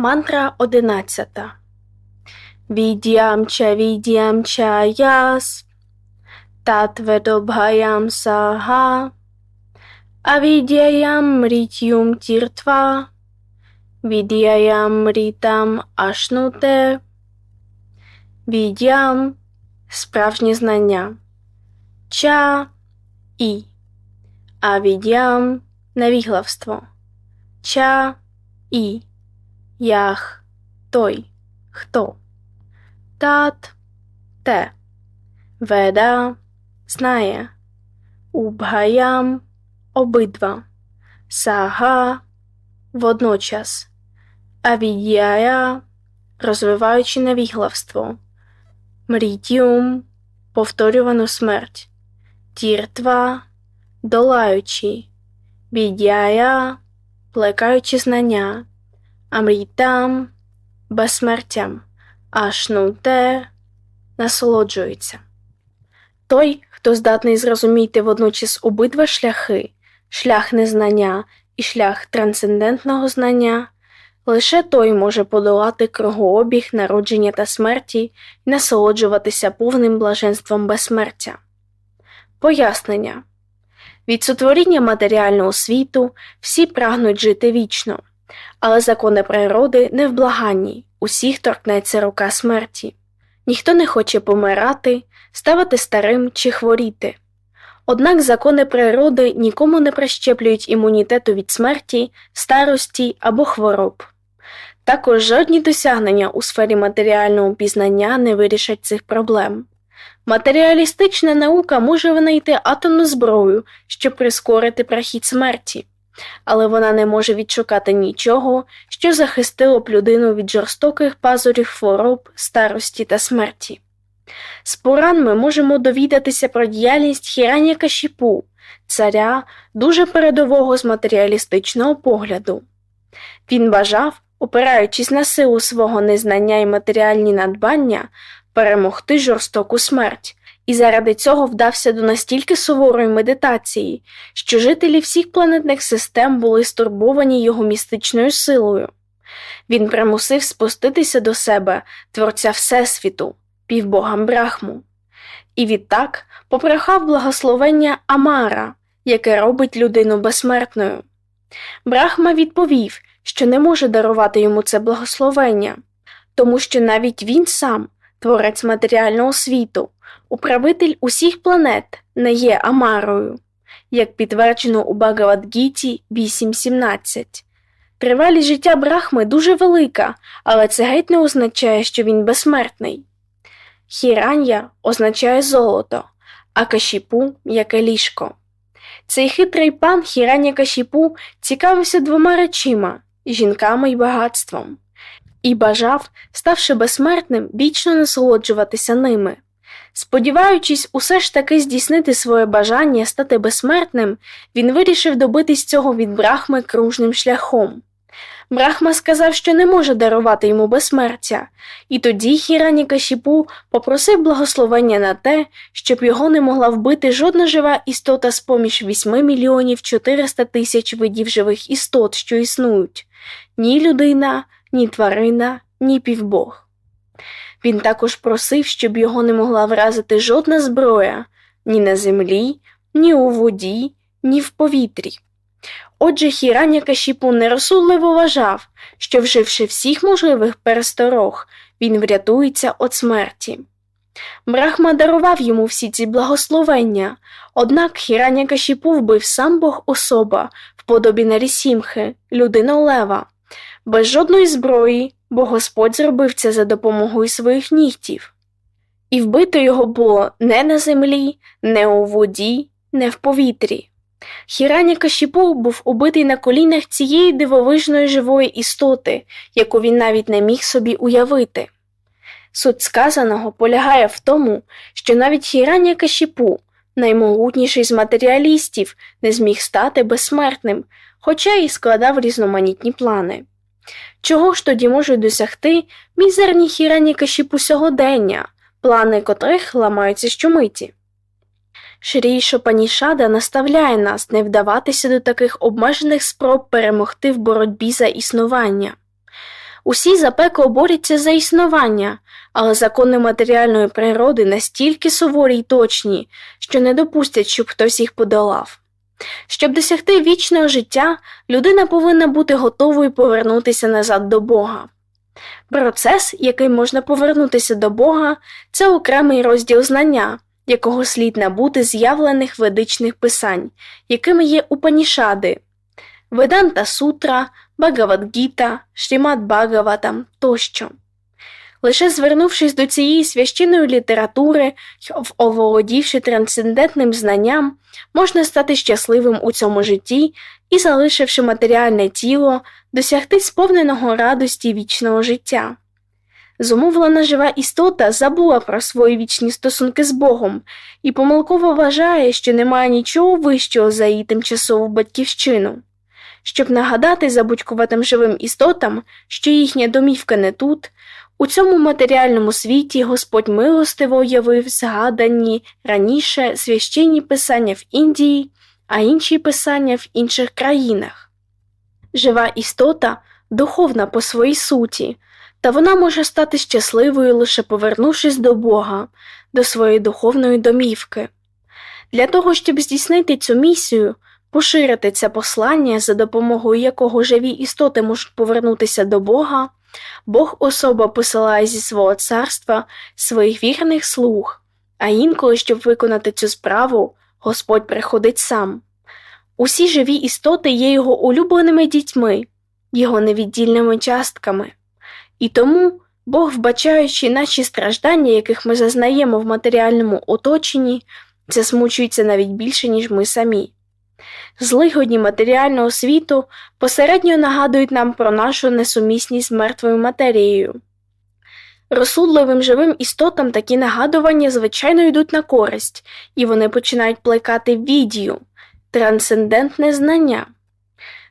Мантра одинадцята. Відям ча відям ча яс. Татведобгаям сага. Авідяям мрітюм тіртва. Відяям мрітам ашнуте. Відям справжнє знання. Ча і. Авідям невіглавство. Ча і. Ях той, хто. Тат те. Веда знає. Убгаям обидва. Сага водночас. Авідяя розвиваючи невіглавство. Мрітюм повторювану смерть. Тіртва долаючи. Відяя плекаючи знання. Амрітам безсмертям, ашнуте насолоджується. Той, хто здатний зрозуміти водночас обидва шляхи шлях незнання і шлях трансцендентного знання, лише той може подолати кругообіг народження та смерті і насолоджуватися повним блаженством безсмертя. Пояснення від сотворіння матеріального світу всі прагнуть жити вічно. Але закони природи невблаганні, усіх торкнеться рука смерті. Ніхто не хоче помирати, ставати старим чи хворіти. Однак закони природи нікому не прищеплюють імунітету від смерті, старості або хвороб. Також жодні досягнення у сфері матеріального пізнання не вирішать цих проблем. Матеріалістична наука може винайти атомну зброю, щоб прискорити прохід смерті але вона не може відшукати нічого, що захистило б людину від жорстоких пазурів хвороб, старості та смерті. З Пуран ми можемо довідатися про діяльність Хіраня Кашіпу, царя дуже передового з матеріалістичного погляду. Він бажав, опираючись на силу свого незнання і матеріальні надбання, перемогти жорстоку смерть, і заради цього вдався до настільки суворої медитації, що жителі всіх планетних систем були стурбовані його містичною силою. Він примусив спуститися до себе творця Всесвіту, півбогам Брахму, і відтак попрохав благословення Амара, яке робить людину безсмертною. Брахма відповів, що не може дарувати йому це благословення, тому що навіть він сам, творець матеріального світу, Управитель усіх планет не є Амарою, як підтверджено у Багавадгіті 8.17. Тривалість життя Брахми дуже велика, але це геть не означає, що він безсмертний. Хіран'я означає золото, а кашіпу яке ліжко. Цей хитрий пан Хіран'я Кашіпу цікавився двома речима жінками й багатством, і бажав, ставши безсмертним, вічно насолоджуватися ними. Сподіваючись усе ж таки здійснити своє бажання стати безсмертним, він вирішив добитись цього від брахми кружним шляхом. Брахма сказав, що не може дарувати йому безсмертя, і тоді Хірані Кашіпу попросив благословення на те, щоб його не могла вбити жодна жива істота з поміж 8 мільйонів 400 тисяч видів живих істот, що існують ні людина, ні тварина, ні півбог. Він також просив, щоб його не могла вразити жодна зброя ні на землі, ні у воді, ні в повітрі. Отже, Хіраня Кашіпу нерозсудливо вважав, що, вживши всіх можливих пересторог, він врятується від смерті. Брахма дарував йому всі ці благословення, однак Хіраня Кашіпу вбив сам Бог особа в подобі Нарісімхи, людина Лева, без жодної зброї, бо Господь зробив це за допомогою своїх нігтів. І вбито його було не на землі, не у воді, не в повітрі. Хіраня Кашіпу був убитий на колінах цієї дивовижної живої істоти, яку він навіть не міг собі уявити. Суть сказаного полягає в тому, що навіть Хіраня Кашіпу, наймогутніший з матеріалістів, не зміг стати безсмертним, хоча й складав різноманітні плани. Чого ж тоді можуть досягти мізерні хірані сьогодення, плани котрих ламаються щомиті? Шрій Шопанішада наставляє нас не вдаватися до таких обмежених спроб перемогти в боротьбі за існування. Усі запекло борються за існування, але закони матеріальної природи настільки суворі й точні, що не допустять, щоб хтось їх подолав. Щоб досягти вічного життя, людина повинна бути готовою повернутися назад до Бога. Процес, який можна повернутися до Бога, це окремий розділ знання, якого слід набути з явлених ведичних писань, якими є Упанішади, Веданта Сутра, Багавадгіта, Шрімат Багаватам тощо. Лише звернувшись до цієї священної літератури оволодівши трансцендентним знанням, можна стати щасливим у цьому житті і, залишивши матеріальне тіло, досягти сповненого радості вічного життя. Зумовлена жива істота забула про свої вічні стосунки з Богом і помилково вважає, що немає нічого вищого за її тимчасову батьківщину. Щоб нагадати забудькуватим живим істотам, що їхня домівка не тут, у цьому матеріальному світі Господь милостиво уявив згадані раніше священні писання в Індії, а інші писання в інших країнах. Жива істота духовна по своїй суті, та вона може стати щасливою лише повернувшись до Бога, до своєї духовної домівки. Для того, щоб здійснити цю місію, поширити це послання, за допомогою якого живі істоти можуть повернутися до Бога, Бог особа посилає зі свого царства своїх вірних слуг, а інколи, щоб виконати цю справу, Господь приходить сам. Усі живі істоти є його улюбленими дітьми, його невіддільними частками. І тому Бог, вбачаючи наші страждання, яких ми зазнаємо в матеріальному оточенні, засмучується навіть більше, ніж ми самі. Злигодні матеріального світу посередньо нагадують нам про нашу несумісність з мертвою матерією. Розсудливим живим істотам такі нагадування, звичайно, йдуть на користь, і вони починають плекати відію, трансцендентне знання.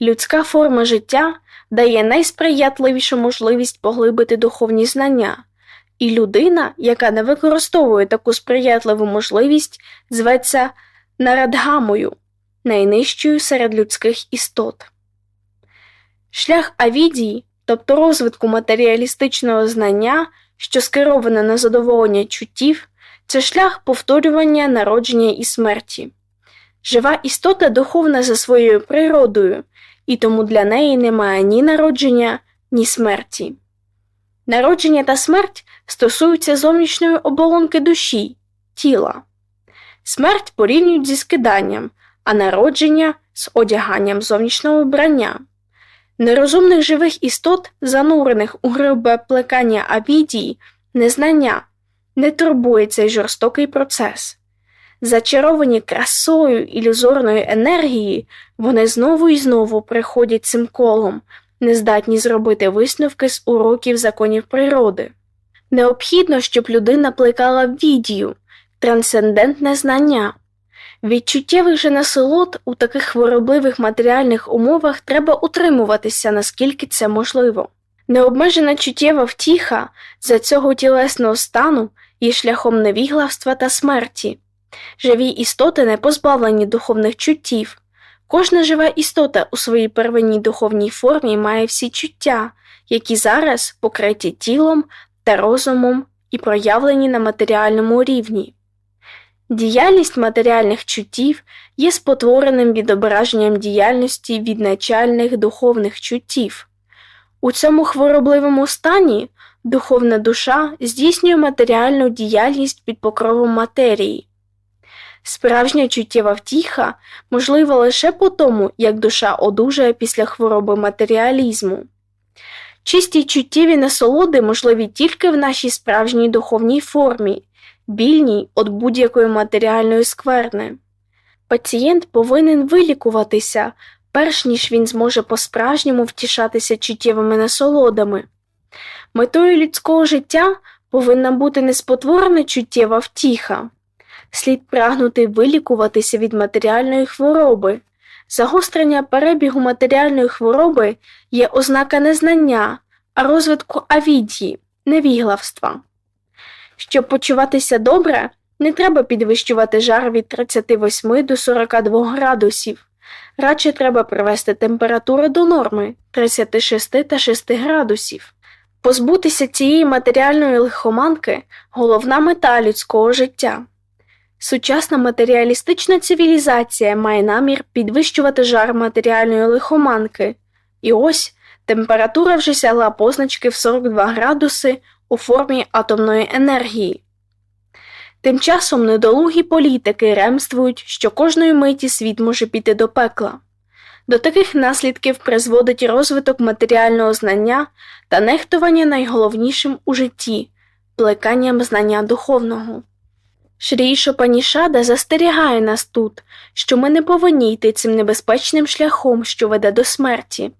Людська форма життя дає найсприятливішу можливість поглибити духовні знання, і людина, яка не використовує таку сприятливу можливість, зветься нарадгамою найнижчою серед людських істот. Шлях авідії, тобто розвитку матеріалістичного знання, що скероване на задоволення чуттів, це шлях повторювання народження і смерті. Жива істота духовна за своєю природою, і тому для неї немає ні народження, ні смерті. Народження та смерть стосуються зовнішньої оболонки душі, тіла. Смерть порівнюють зі скиданням, а народження з одяганням зовнішнього вбрання. Нерозумних живих істот, занурених у грубе плекання авідії, незнання, не турбує цей жорстокий процес. Зачаровані красою ілюзорної енергії, вони знову і знову приходять цим колом, нездатні зробити висновки з уроків законів природи. Необхідно, щоб людина плекала відію, трансцендентне знання. Від чуттєвих же насолод у таких хворобливих матеріальних умовах треба утримуватися, наскільки це можливо. Необмежена чуттєва втіха за цього тілесного стану є шляхом невіглавства та смерті. Живі істоти не позбавлені духовних чуттів. Кожна жива істота у своїй первинній духовній формі має всі чуття, які зараз покриті тілом та розумом і проявлені на матеріальному рівні. Діяльність матеріальних чуттів є спотвореним відображенням діяльності відначальних духовних чуттів. У цьому хворобливому стані духовна душа здійснює матеріальну діяльність під покровом матерії. Справжня чуттєва втіха можлива лише по тому, як душа одужає після хвороби матеріалізму. Чисті чуттєві насолоди можливі тільки в нашій справжній духовній формі, вільній від будь-якої матеріальної скверни. Пацієнт повинен вилікуватися, перш ніж він зможе по-справжньому втішатися чуттєвими насолодами. Метою людського життя повинна бути не спотворена чуттєва втіха, слід прагнути вилікуватися від матеріальної хвороби. Загострення перебігу матеріальної хвороби є ознака незнання, а розвитку авідії, невіглавства. Щоб почуватися добре, не треба підвищувати жар від 38 до 42 градусів. радше треба привести температуру до норми 36 та 6 градусів. Позбутися цієї матеріальної лихоманки головна мета людського життя. Сучасна матеріалістична цивілізація має намір підвищувати жар матеріальної лихоманки, і ось температура вже сягла позначки в 42 градуси у формі атомної енергії. Тим часом недолугі політики ремствують, що кожної миті світ може піти до пекла. До таких наслідків призводить розвиток матеріального знання та нехтування найголовнішим у житті плеканням знання духовного. Шрі Шопанішада застерігає нас тут, що ми не повинні йти цим небезпечним шляхом, що веде до смерті.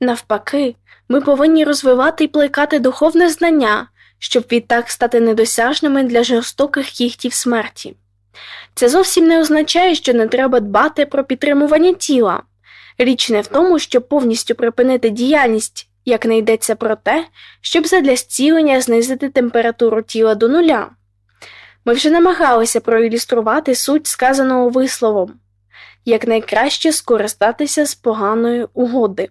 Навпаки, ми повинні розвивати і плекати духовне знання, щоб відтак стати недосяжними для жорстоких кіхтів смерті. Це зовсім не означає, що не треба дбати про підтримування тіла. Річ не в тому, щоб повністю припинити діяльність, як не йдеться про те, щоб задля зцілення знизити температуру тіла до нуля. Ми вже намагалися проілюструвати суть сказаного висловом якнайкраще скористатися з поганої угоди.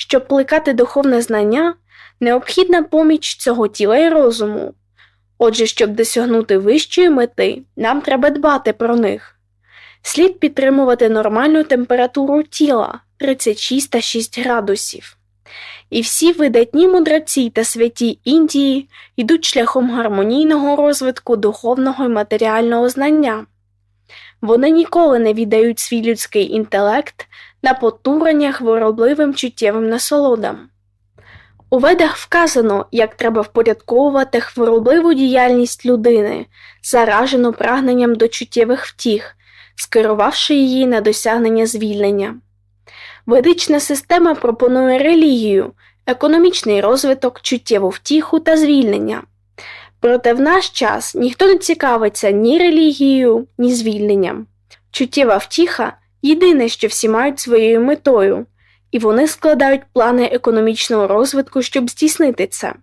Щоб плекати духовне знання, необхідна поміч цього тіла і розуму. Отже, щоб досягнути вищої мети, нам треба дбати про них. Слід підтримувати нормальну температуру тіла 36 та 6 градусів. І всі видатні мудреці та святі Індії йдуть шляхом гармонійного розвитку духовного і матеріального знання. Вони ніколи не віддають свій людський інтелект на потурення хворобливим чуттєвим насолодам. У ведах вказано, як треба впорядковувати хворобливу діяльність людини, заражену прагненням до чуттєвих втіх, скерувавши її на досягнення звільнення. Ведична система пропонує релігію, економічний розвиток, чуттєву втіху та звільнення. Проте в наш час ніхто не цікавиться ні релігією, ні звільненням. Чуттєва втіха єдине, що всі мають своєю метою, і вони складають плани економічного розвитку, щоб здійснити це.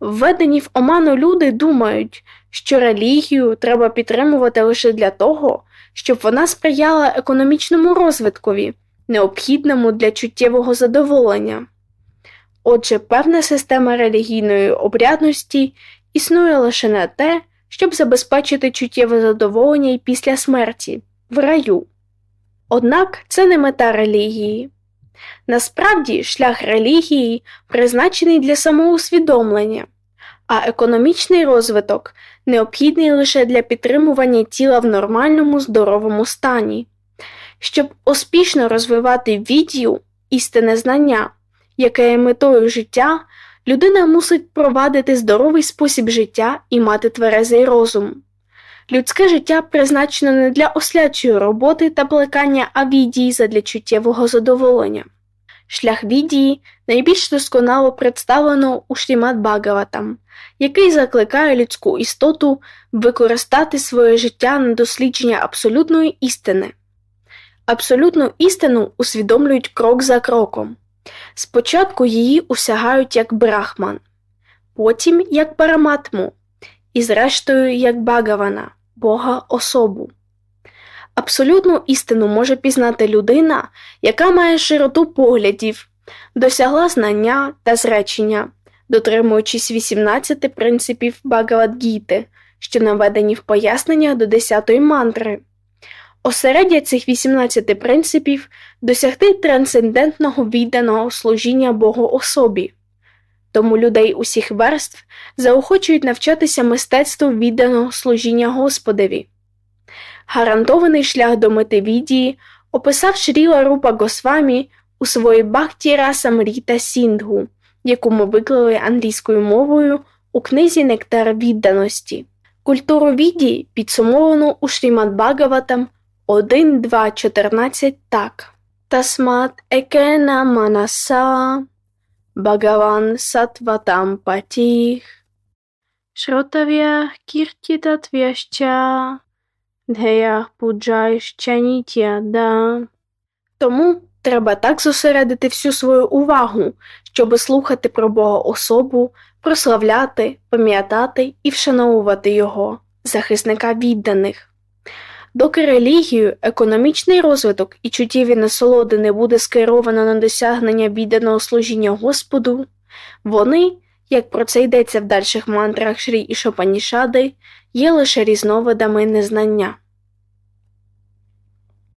Введені в оману люди думають, що релігію треба підтримувати лише для того, щоб вона сприяла економічному розвиткові, необхідному для чуттєвого задоволення. Отже, певна система релігійної обрядності існує лише на те, щоб забезпечити чуттєве задоволення й після смерті в раю. Однак це не мета релігії. Насправді, шлях релігії призначений для самоусвідомлення, а економічний розвиток необхідний лише для підтримування тіла в нормальному здоровому стані. Щоб успішно розвивати відділ, істинне знання, яке є метою життя, людина мусить провадити здоровий спосіб життя і мати тверезий розум. Людське життя призначено не для ослячої роботи та плекання авідії задля чуттєвого задоволення. Шлях відії найбільш досконало представлено у Шрімат Бхагаватам, який закликає людську істоту використати своє життя на дослідження абсолютної істини. Абсолютну істину усвідомлюють крок за кроком. Спочатку її усягають як брахман, потім як параматму, і зрештою як Багавана, Бога особу. Абсолютну істину може пізнати людина, яка має широту поглядів, досягла знання та зречення, дотримуючись 18 принципів Багавадгіти, що наведені в поясненнях до 10-ї мантри. Осереддя цих 18 принципів досягти трансцендентного відданого служіння Богу особі. Тому людей усіх верств заохочують навчатися мистецтву відданого служіння Господеві. Гарантований шлях до мети відії описав Шріла Рупа Госвамі у своїй Бахті Раса Мріта Сіндгу, яку ми виклали англійською мовою у книзі Нектар відданості. Культуру відії підсумовано у Шрімад Бхагаватам 1, 2, 14 так. Тасмат екена манаса Бхагаван сатватам патіх Шротав'я кіртітатвяща Дгеях пуджайщанітяда. Тому треба так зосередити всю свою увагу, щоби слухати про Бога особу, прославляти, пам'ятати і вшановувати Його, захисника відданих. Доки релігію, економічний розвиток і чуттєві насолоди не буде скеровано на досягнення відданого служіння Господу, вони, як про це йдеться в дальших мантрах Шрі і Шопанішади, є лише різновидами незнання.